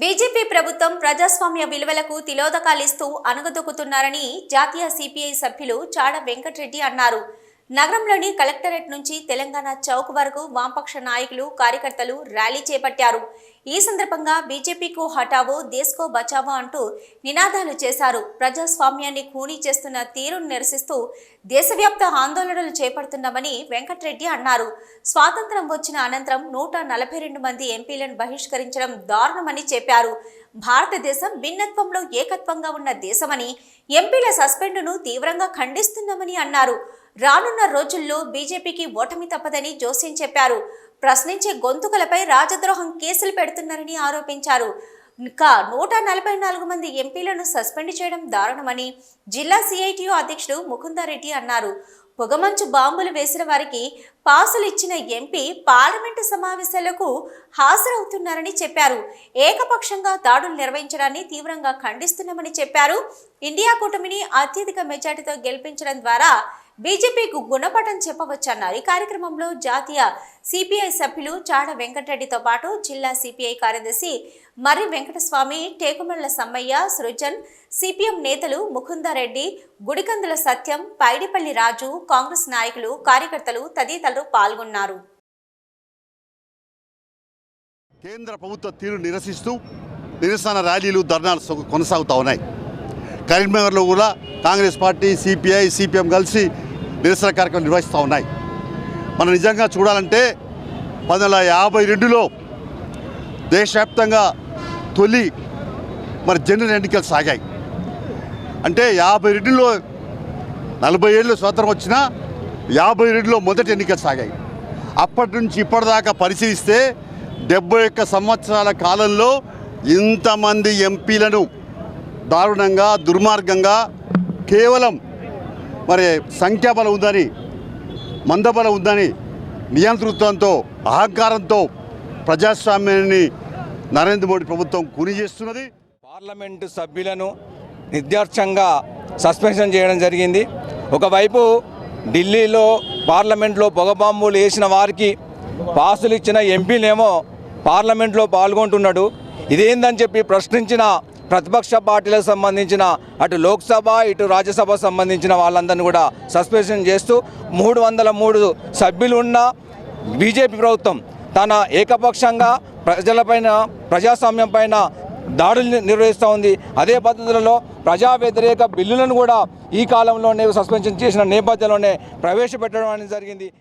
BJP ప్రభుత్వం ప్రజాస్వామ్య విలువలకు తిలోదకాలిస్తూ అణగదొక్కుతున్నారని జాతీయ సిపిఐ సభ్యులు చాడ వెంకటరెడ్డి అన్నారు. నగరంలోని కలెక్టరేట్ నుంచి తెలంగాణ చౌక్ వరకు వామపక్ష నాయకులు కార్యకర్తలు ర్యాలీ చేపట్టారు. ఈ సందర్భంగా బీజేపీకు హటావో దేశ్కో బచావో అంటూ నినాదాలు చేశారు. ప్రజాస్వామ్యాన్ని ఖూనీ చేస్తున్న తీరును నిరసిస్తూ దేశవ్యాప్త ఆందోళనలు చేపడుతున్నామని వెంకటరెడ్డి అన్నారు. స్వాతంత్రం వచ్చిన అనంతరం నూట నలభై రెండు మంది ఎంపీలను బహిష్కరించడం దారుణమని చెప్పారు. భారతదేశం భిన్నత్వంలో ఏకత్వంగా ఉన్న దేశమని ఎంపీల సస్పెండును తీవ్రంగా ఖండిస్తున్నామని అన్నారు. రానున్న రోజుల్లో బీజేపీకి ఓటమి తప్పదని జోస్యం చెప్పారు. ప్రశ్నించే గొంతుకలపై రాజద్రోహం కేసులు పెడుతున్నారని ఆరోపించారు. ఇంకా నూట నలభై నాలుగు మంది ఎంపీలను సస్పెండ్ చేయడం దారుణమని జిల్లా సిఐటియు అధ్యక్షుడు ముకుందారెడ్డి అన్నారు. పొగమంచు బాంబులు వేసిన వారికి పాసులు ఇచ్చిన ఎంపీ పార్లమెంటు సమావేశాలకు హాజరవుతున్నారని చెప్పారు. ఏకపక్షంగా దాడులు నిర్వహించడాన్ని తీవ్రంగా ఖండిస్తున్నామని చెప్పారు. ఇండియా కూటమిని అత్యధిక మెజార్టీతో గెలిపించడం ద్వారా బీజేపీకు గుణపటం చెప్పవచ్చన్నారు. ఈ కార్యక్రమంలో జాతీయ సిపిఐ సభ్యులు చాడ వెంకటరెడ్డితో పాటు జిల్లా సిపిఐ కార్యదర్శి మర్రి వెంకటస్వామి టేకుమల్ల సమ్మయ్య సృజన్ సిపిఎం నేతలు ముకుందారెడ్డి గుడికందుల సత్యం పైడిపల్లి రాజు కాంగ్రెస్ నాయకులు కార్యకర్తలు తదితరులు పాల్గొన్నారు. కేంద్ర ప్రభుత్వ తీరు నిరసిస్తూ నిరసన ర్యాలీలు ధర్నాలు కొనసాగుతూ ఉన్నాయి. కరీంనగర్లో కూడా కాంగ్రెస్ పార్టీ సిపిఐ సిపిఎం కలిసి నిరసన కార్యక్రమం నిర్వహిస్తూ ఉన్నాయి. మనం నిజంగా చూడాలంటే పంతొమ్మిది వందల యాభై రెండులో దేశవ్యాప్తంగా తొలి మరి జనరల్ ఎన్నికలు సాగాయి. అంటే యాభై రెండులో నలభై ఏళ్ళు స్వాతంత్రం వచ్చినా యాభై రెండులో మొదటి ఎన్నికలు సాగాయి. అప్పటి నుంచి ఇప్పటిదాకా పరిశీలిస్తే డెబ్బై ఒక్క సంవత్సరాల కాలంలో ఇంతమంది ఎంపీలను దారుణంగా దుర్మార్గంగా కేవలం మరి సంఖ్యాబలం ఉందని మందబలం ఉందని నియంతృత్వంతో అహంకారంతో ప్రజాస్వామ్యాన్ని నరేంద్ర మోడీ ప్రభుత్వం కుని చేస్తున్నది. పార్లమెంటు సభ్యులను నిర్ధార్థంగా సస్పెన్షన్ చేయడం జరిగింది. ఒకవైపు ఢిల్లీలో పార్లమెంట్లో పొగబాంబులు వేసిన వారికి పాసులు ఇచ్చిన ఎంపీలేమో పార్లమెంట్లో పాల్గొంటున్నాడు. ఇదేందని చెప్పి ప్రశ్నించిన ప్రతిపక్ష పార్టీలకు సంబంధించిన అటు లోక్సభ ఇటు రాజ్యసభ సంబంధించిన వాళ్ళందరినీ కూడా సస్పెన్షన్ చేస్తూ మూడు వందల మూడు సభ్యులు ఉన్న బీజేపీ ప్రభుత్వం తన ఏకపక్షంగా ప్రజలపైన ప్రజాస్వామ్యం పైన దాడులు నిర్వహిస్తూ ఉంది. అదే పద్ధతులలో ప్రజా వ్యతిరేక బిల్లులను కూడా ఈ కాలంలోనే సస్పెన్షన్ చేసిన నేపథ్యంలోనే ప్రవేశపెట్టడం అనేది జరిగింది.